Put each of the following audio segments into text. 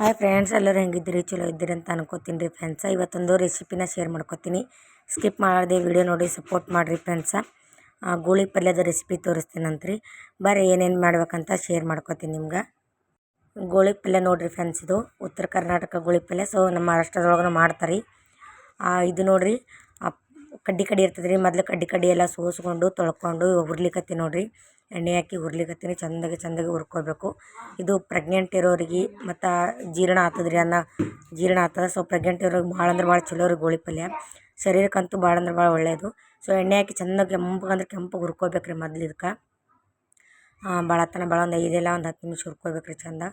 Hi friends ಎಲ್ಲರೂ ಹೆಂಗಿದ್ದೀರಿ? ಚಲೋ ಇದ್ದೀರಿ ಅಂತ ಅನ್ಕೋತೀನಿ ರೀ ಫ್ರೆಂಡ್ಸ ಇವತ್ತೊಂದು ರೆಸಿಪಿನ ಶೇರ್ ಮಾಡ್ಕೋತೀನಿ. ಸ್ಕಿಪ್ ಮಾಡದೆ ವಿಡಿಯೋ ನೋಡಿ ಸಪೋರ್ಟ್ ಮಾಡಿರಿ ಫ್ರೆಂಡ್ಸ ಗೋಳಿ ಪಲ್ಯದ ರೆಸಿಪಿ ತೋರಿಸ್ತೀನಂತ್ರಿ. ಬರ್ರಿ, ಏನೇನು ಮಾಡ್ಬೇಕಂತ ಶೇರ್ ಮಾಡ್ಕೋತೀನಿ ನಿಮ್ಗೆ. ಗೋಳಿ ಪಲ್ಯ ನೋಡಿರಿ ಫ್ರೆಂಡ್ಸ್ ಇದು. ಉತ್ತರ ಕರ್ನಾಟಕ ಗೋಳಿ ಪಲ್ಯ. ಸೊ ನಮ್ಮ ಮಹಾರಾಷ್ಟ್ರದೊಳಗೆ ಮಾಡ್ತಾರೆ. ಇದು ನೋಡಿರಿ ಕಡ್ಡಿ ಕಡ್ಡಿ ಇರ್ತದೆ ರೀ. ಮೊದಲು ಕಡ್ಡಿ ಕಡ್ಡಿ ಎಲ್ಲ ಸೋಸ್ಕೊಂಡು, ತೊಳ್ಕೊಂಡು ಉರ್ಲಿಕ್ಕತ್ತಿ ನೋಡಿರಿ. ಎಣ್ಣೆ ಹಾಕಿ ಹುರ್ಲಿಕತ್ತೀನಿ, ಚಂದಗೆ ಚಂದಾಗಿ ಹುರ್ಕೊಬೇಕು. ಇದು ಪ್ರೆಗ್ನೆಂಟ್ ಇರೋರಿಗೆ ಮತ್ತು ಜೀರ್ಣ ಆಗ್ತದೆ ರೀ ಅನ್ನ. ಜೀರ್ಣ ಆಗ್ತದೆ ಸೊ ಪ್ರೆಗ್ನೆಂಟ್ ಇರೋರಿಗೆ ಭಾಳ ಅಂದ್ರೆ ಭಾಳ ಚಲೋ ರೀ ಗೋಳಿ ಪಲ್ಯ. ಶರೀರಕ್ಕಂತೂ ಭಾಳ ಅಂದ್ರೆ ಭಾಳ ಒಳ್ಳೆಯದು ಸೊ ಎಣ್ಣೆ ಹಾಕಿ ಚೆನ್ನಾಗಿ ಕೆಂಪಗೆ ಅಂದ್ರೆ ಕೆಂಪಗೆ ಹುರ್ಕೊಬೇಕು ರೀ ಮೊದ್ಲು ಇದಕ್ಕೆ ಭಾಳತನ ಭಾಳ ಒಂದು ಐದೆಲ್ಲ ಒಂದು ಹತ್ತು ನಿಮಿಷ ಹುರ್ಕೊಬೇಕು ರೀ ಚಂದ.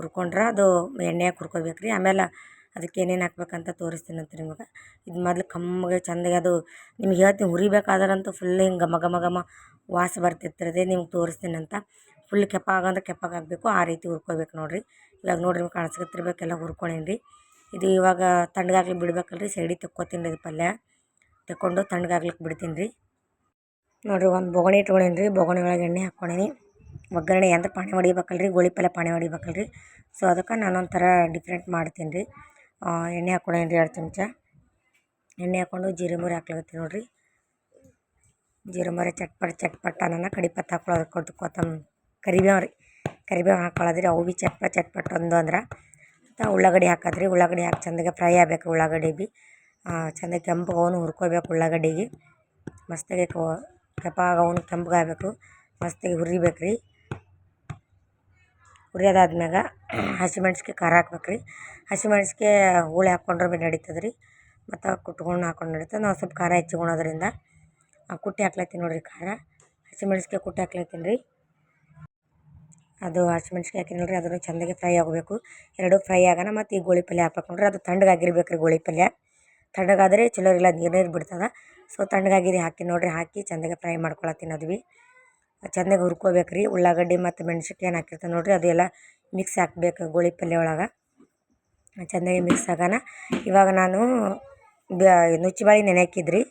ಹುರ್ಕೊಂಡ್ರೆ ಅದು ಎಣ್ಣೆ ಹಾಕಿ ಹುರ್ಕೊಬೇಕು ರೀ ಆಮೇಲೆ ಅದಕ್ಕೆ ಏನೇನು ಹಾಕ್ಬೇಕಂತ ಅಂತ ನಿಮಗೆ. ಇದು ಮೊದ್ಲು ಕಮ್ಮಗೆ ಚೆಂದಾಗಿ ಅದು ನಿಮ್ಗೆ ಹೇಳ್ತೀನಿ, ಹುರಿಬೇಕಾದ್ರಂತೂ ಫುಲ್ ಹಿಂಗೆ ಘಮ ಘಮ ಘಮ ವಾಸ ಬರ್ತಿರ್ತದೆ ನಿಮ್ಗೆ ತೋರಿಸ್ತೀನಂತ ಫುಲ್ ಕೆಪ್ಪಾಗಂದ್ರೆ ಆಗಬೇಕು ಆ ರೀತಿ ಹುರ್ಕೊಬೇಕು ನೋಡಿರಿ. ಇವಾಗ ನೋಡಿರಿ ನಿಮ್ಗೆ ಕಾಣಿಸ್ಕೊತಿರ್ಬೇಕೆಲ್ಲ ರೀ ಇದು ಇವಾಗ ತಣ್ಣಗಾಗ್ಲಿಕ್ಕೆ ಬಿಡ್ಬೇಕಲ್ರಿ, ಸೈಡಿ ತೆಕ್ಕೋತೀನಿ ರೀ ಪಲ್ಯ. ತಗೊಂಡು ತಣ್ಣಗಾಗ್ಲಿಕ್ಕೆ ಬಿಡ್ತೀನಿ ರೀ ನೋಡಿರಿ ಒಂದು ಬೊಗಣಿ ಇಟ್ಕೊಂಡೇನಿ ರೀ ಬೊಗಣಿ ಒಳಗೆ ಎಣ್ಣೆ ಹಾಕ್ಕೊಂಡೇನಿ ಒಗ್ಗರಣೆ ಅಂದ್ರೆ ಪಾಣಿ ಹೊಡಿಬೇಕಲ್ರಿ, ಗೋಳಿ ಪಲ್ಯ ಪಾಣಿ ಹೊಡಿಬೇಕಲ್ರಿ. ಸೊ ಅದಕ್ಕೆ ನಾನೊಂಥರ ಡಿಫ್ರೆಂಟ್ ಮಾಡ್ತೀನಿ ರೀ ಎಣ್ಣೆ ಹಾಕ್ಕೊಂಡೇನಿ ರೀ ಎರಡು ಚಮಚ? ಎಣ್ಣೆ ಹಾಕ್ಕೊಂಡು ಜೀರಿಗೆ ಮುರಿ ಹಾಕ್ಲಾಗತ್ತೀನಿ ನೋಡಿರಿ. ಜೀರಿಗೆ ಚಟ್ಪಟ್ ಚಟ್ಪಟ್ ಅನ್ನೋಣ ಕಡಿಪತ್ತ ಹಾಕ್ಕೊಳ್ಳೋದು ಕೊಟ್ಟು ಕೊತ್ತಂ ಕರಿಬೇವು ರೀ. ಕರಿಬೇವು ಹಾಕ್ಕೊಳ್ಳೋದ್ರಿ ಅವು ಭೀ ಚಟ್ಪಟ್ ಚಟ್ಪಟ್ ಒಂದು ಅಂದ್ರೆ. ಮತ್ತು ಉಳ್ಳಾಗಡ್ಡಿ ಹಾಕೋದ್ರಿ, ಉಳ್ಳಾಗಡ್ಡಿ ಹಾಕಿ ಚಂದಗೆ ಫ್ರೈ ಆಗ್ಬೇಕು ಉಳ್ಳಾಗಡ್ಡಿ ಭೀ. ಚೆಂದ ಕೆಂಪಗೆ ಅವನು ಹುರ್ಕೋಬೇಕು ಉಳ್ಳಾಗಡ್ಡಿಗೆ. ಮಸ್ತಾಗಿ ಕೆಂಪಾಗಿ ಅವನು ಕೆಂಪಗೆ ಆಗಬೇಕು ಮಸ್ತಾಗಿ ಹುರಿಬೇಕು ರೀ ಹುರಿಯೋದಾದ್ಮ್ಯಾಗ ಹಸಿಮೆಣ್ಸಿಕಾಯಿ ಖಾರ ಹಾಕ್ಬೇಕು ರೀ ಹಸಿಮೆಣ್ಸಿಕಾಯಿ ಹುಳಿ ಹಾಕ್ಕೊಂಡ್ರೆ ಭೀ ನಡೀತದೆ ರೀ ಮತ್ತು ಕುಟ್ಕೊಂಡು ಹಾಕ್ಕೊಂಡು ನಡೀತದೆ. ನಾವು ಸ್ವಲ್ಪ ಖಾರ ಹೆಚ್ಚಿಕೊಳೋದ್ರಿಂದ ಕುಟ್ಟಿ ಹಾಕ್ಲತ್ತೀನಿ ನೋಡಿರಿ ಖಾರ. ಹಸಿಮೆಣ್ಸಿಕಾಯಿ ಕುಟ್ಟಿ ಹಾಕ್ಲತ್ತೀನಿ ರೀ ಅದು ಹಸಿಮೆಣ್ಸಿಕಾಯಿ ಹಾಕಿನಲ್ಲ ರೀ ಅದನ್ನು ಚೆಂದಾಗಿ ಫ್ರೈ ಆಗಬೇಕು. ಎರಡೂ ಫ್ರೈ ಆಗೋಣ, ಮತ್ತು ಈ ಗೋಳಿ ಪಲ್ಯ ಹಾಕ್ಬೇಕು ನೋಡಿರಿ. ಅದು ತಣ್ಣಗಾಗಿರ್ಬೇಕು ರೀ ಗೋಳಿ ಪಲ್ಯ. ತಣ್ಣಗಾದರೆ ಚಲೋ ಇಲ್ಲ ನೀರು ನೀರು ಬಿಡ್ತದೆ. ಸೊ ತಣ್ಣಗಾಗಿದೆ ಹಾಕಿ ನೋಡಿರಿ. ಹಾಕಿ ಚೆಂದಾಗಿ ಫ್ರೈ ಮಾಡ್ಕೊಳತ್ತೀನಿ ಅದು ಭೀ ಚೆಂದಾಗಿ ಹುರ್ಕೊಬೇಕು ರೀ ಉಳ್ಳಾಗಡ್ಡಿ ಮತ್ತು ಮೆಣ್ಸಿನ್ಕಾಯಿ ಏನು ಹಾಕಿರ್ತೀನಿ ನೋಡಿರಿ, ಅದೆಲ್ಲ ಮಿಕ್ಸ್ ಹಾಕ್ಬೇಕು ಗೋಳಿ ಪಲ್ಯ ಒಳಗೆ. ಚೆಂದಾಗಿ ಮಿಕ್ಸ್ ಆಗೋಣ ಇವಾಗ ನಾನು ನುಚ್ಚಿಬಾಳೆ ನೆನೆ ಹಾಕಿದ್ರಿ.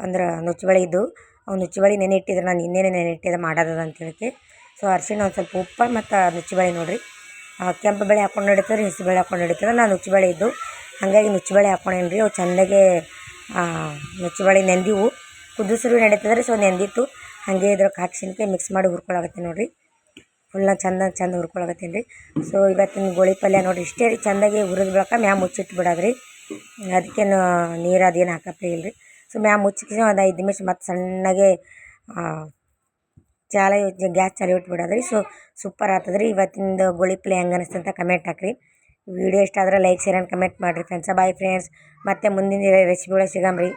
ಅಂದ್ರೆ ನುಚ್ಚಿಬಾಳೆ ಇದ್ದು ಅವು ನುಚ್ಚಿಬಾಳೆ ನೆನೆ ಇಟ್ಟಿದ್ರೆ, ನಾನು ಇನ್ನೇನೇ ನೆನೆ ಇಟ್ಟಿದ್ದೆ ಮಾಡೋದದ ಅಂತ ಹೇಳಿ ಸೊ ಅರಿಶಿಣ ಒಂದು ಸ್ವಲ್ಪ ಉಪ್ಪು ಮತ್ತು ನುಚ್ಚಿಬಾಳೆ ನೋಡಿರಿ. ಕೆಂಪು ಬೇಳೆ ಹಾಕ್ಕೊಂಡು ನಡೀತಾರೆ ಹಸಿ ಬೇಳೆ ಹಾಕೊಂಡು ನಡೀತದೆ ನಾನು ನುಚ್ಚಿಬಾಳೆ ಇದ್ದು ಹಾಗಾಗಿ ನುಚ್ಚಿಬಾಳೆ ಹಾಕ್ಕೊಂಡೇನಿ ರೀ ಅವು ಚೆಂದಾಗೆ ನುಚ್ಚಿಬಾಳೆ ನೆಂದಿವು. ಕುದಿಸ್ರು ನಡೀತದೆ ರೀ ಸೊ ನೆಂದಿತ್ತು. ಹಾಗೆ ಇದ್ರಾಗ ಹಾಕ್ಸಿನ್ಕೆ ಮಿಕ್ಸ್ ಮಾಡಿ ಹುರ್ಕೊಳಕತ್ತೀನಿ ನೋಡಿರಿ. ಫುಲ್ನ ಚಂದ ಚಂದ ಹುರ್ಕೊಳಕತ್ತೀನಿ ರೀ ಸೊ ಇವತ್ತಿನ ಗೋಳಿ ಪಲ್ಯ ನೋಡಿರಿ, ಇಷ್ಟೇ ರೀ ಚೆಂದಾಗಿ ಹುರಿದ ಬಳಿಕ ಮ್ಯಾಮ್ ಮುಚ್ಚಿಟ್ಟು ಬಿಡೋದು ರೀ ಅದಕ್ಕೇನು ನೀರು ಅದೇನು ಹಾಕಪ್ಪೇ ಇಲ್ರಿ. ಸೊ ಮ್ಯಾಮ್ ಮುಚ್ಚಿಸಿ ಒಂದು ಐದು ನಿಮಿಷ ಮತ್ತು ಸಣ್ಣಗೆ ಚಾಲ ಗ್ಯಾಸ್ ಚಾಲು ಇಟ್ಬಿಡೋದು ರೀ ಸೊ ಸೂಪರ್ ಆಗ್ತದೆ ರೀ ಇವತ್ತಿಂದು ಗೋಳಿ ಪಲ್ಯ ಹೆಂಗೆ ಅನಿಸ್ತು ಅಂತ ಕಮೆಂಟ್ ಹಾಕ್ರಿ. ವಿಡಿಯೋ ಇಷ್ಟ ಆದ್ರೆ ಲೈಕ್ ಶೇರ್ ಆ್ಯಂಡ್ ಕಮೆಂಟ್ ಮಾಡಿರಿ ಫ್ರೆಂಡ್ಸ ಬಾಯ್ ಫ್ರೆಂಡ್ಸ್ ಮತ್ತೆ ಮುಂದಿನ ರೆಸಿಪಿಗಳು ಸಿಗಮ್ರಿ.